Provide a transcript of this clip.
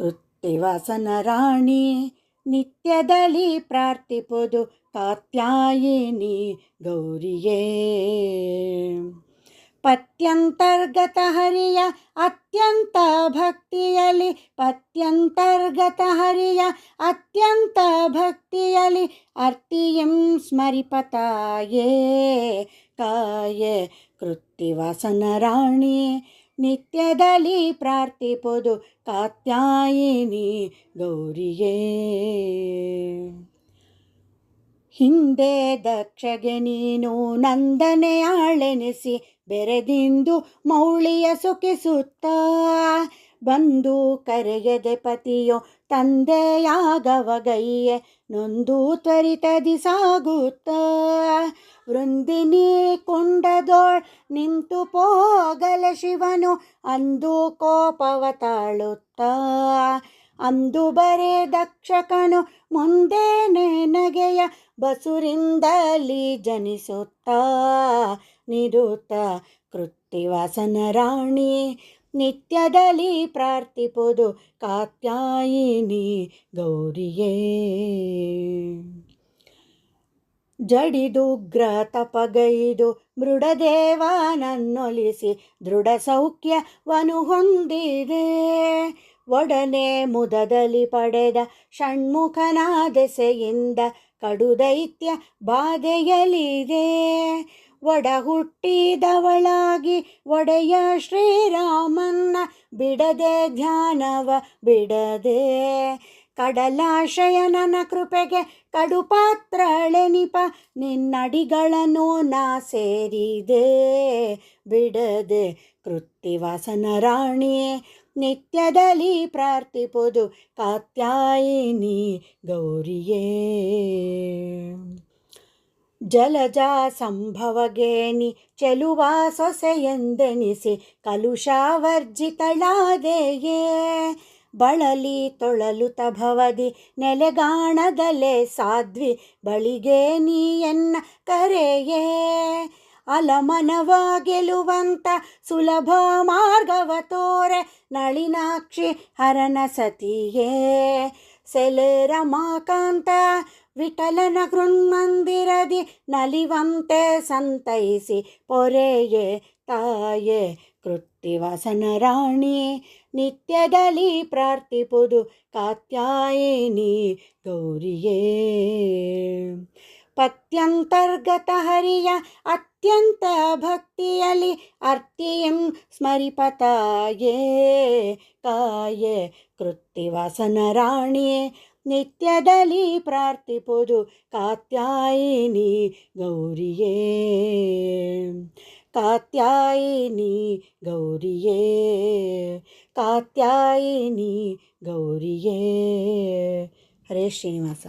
ಕೃತ್ತಿವಾಸನ ರಾಣಿ ನಿತ್ಯದಲ್ಲಿ ಪ್ರಾರ್ಥಿಪುದು ಕಾತ್ಯಾಯಿನಿ ಗೌರಿಯೇ ಪತ್ಯಂತರ್ಗತ ಹರಿಯ ಅತ್ಯಂತ ಭಕ್ತಿಯಲಿ ಪತ್ಯಂತರ್ಗತ ಹರಿಯ ಅತ್ಯಂತ ಭಕ್ತಿಯಲಿ ಅರ್ತಿಯಂ ಸ್ಮರಿಪತಾಯೇ ಕಾಯೆ ಕೃತ್ತಿವಾಸನ ರಾಣಿ ನಿತ್ಯದಲ್ಲಿ ಪ್ರಾರ್ಥಿಪೋದು ಕಾತ್ಯಾಯಿನಿ ಗೌರಿಗೆ ಹಿಂದೆ ದಕ್ಷಗೆ ನೀನು ನಂದನೆಯಾಳೆನಿಸಿ ಬೆರೆದಿಂದು ಮೌಳಿಯ ಸುಖಿಸುತ್ತ ಬಂದು ಕರೆಯದೆ ಪತಿಯೋ ತಂದೆಯಾಗವಗೈಯೆ ನೊಂದು ತ್ವರಿತದಿ ಸಾಗುತ್ತ ವೃಂದಿನಿ ಕುಂಡದೋಳ್ ನಿಂತು ಪೋಗಲ ಶಿವನು, ಅಂದು ಕೋಪವ ತಾಳುತ್ತ. ಅಂದು ಬರೇ ದಕ್ಷಕನು ಮುಂದೆ ನೆನಗೆಯ, ಬಸುರಿಂದಲಿ ಜನಿಸುತ್ತ. ನಿರುತ್ತ ಕೃತ್ತಿವಾಸನ ರಾಣಿ ನಿತ್ಯದಲ್ಲಿ ಪ್ರಾರ್ಥಿಪೋದು ಕಾತ್ಯಾಯಿನಿ ಗೌರಿಯೇ. ಜಡಿದುಗ್ರ ತಪಗೈದು ಮೃಡದೇವನನ್ನೊಲಿಸಿ ದೃಢ ಸೌಖ್ಯವನ್ನು ಹೊಂದಿದೆ. ಒಡನೆ ಮುದದಲ್ಲಿ ಪಡೆದ ಷಣ್ಮುಖನ ದೆಸೆಯಿಂದ ಕಡುದೈತ್ಯ ಬಾಧೆಯಲಿದೆ ಒಡ ಹುಟ್ಟಿದವಳಾಗಿ ಒಡೆಯ ಶ್ರೀರಾಮನ್ನ ಬಿಡದೆ ಧ್ಯಾನವ ಬಿಡದೆ. ಕಡಲಾಶಯನನ ಕೃಪೆಗೆ ಕಡುಪಾತ್ರಳೆನಿಪ ನಿನ್ನಡಿಗಳನ್ನು ನಾ ಸೇರಿದೆ. ಬಿಡದೆ ಕೃತ್ತಿವಾಸನ ರಾಣಿಯೇ, ನಿತ್ಯದಲ್ಲಿ ಪ್ರಾರ್ಥಿಪುದು ಕಾತ್ಯಾಯಿನಿ ಗೌರಿಯೇ. ಜಲಜ ಸಂಭವಗೇನಿ ಚೆಲುವ ಸೊಸೆಯೆಂದೆನಿಸಿ ಕಲುಷಾವರ್ಜಿತಳಾದೆಯೇ. ಬಳಲಿ ತೊಳಲು ತಭವದಿ ನೆಲೆಗಾಣದಲೆ ಸಾಧ್ವಿ ಬಳಿಗೆ ನೀಯನ್ನ ಕರೆಯೇ. ಅಲಮನವ ಗೆಲುವಂತ ಸುಲಭ ಮಾರ್ಗವ ತೋರೆ ನಳಿನಾಕ್ಷಿ ಹರನ ಸತಿಯೇ. ಸೆಲೆರ ಮಾಕಾಂತ ವಿಠಲನ ಗೃನ್ಮಂದಿರದಿ ನಲಿವಂತೆ ಸಂತೈಸಿ ಪೊರೆಯೇ ತಾಯೇ ಕೃತ್ತಿವಾಸನ ರಾಣಿ ನಿತ್ಯದಲ್ಲಿ ಪ್ರಾರ್ಥಿಪುದು ಕಾತ್ಯಾಯಿನಿ ಗೌರಿಯೇ ಪತ್ಯಂತರ್ಗತ ಹರಿಯ ಅತ್ಯಂತ ಭಕ್ತಿಯಲಿ ಅರ್ತಿಯಂ ಸ್ಮರಿಪತಾಯೇ ಕಾಯೆ ಕೃತ್ತಿವಾಸನ ರಾಣಿ ನಿತ್ಯದಲ್ಲಿ ಪ್ರಾರ್ಥಿಪುದು ಕಾತ್ಯಾಯಿನಿ ಗೌರಿಯೇ. ಕಾತ್ಯಾಯಿನಿ ಗೌರಿಯೇ. ಕಾತ್ಯಾಯಿನಿ ಗೌರಿಯೇ. ಹರೇ ಶ್ರೀನಿವಾಸ.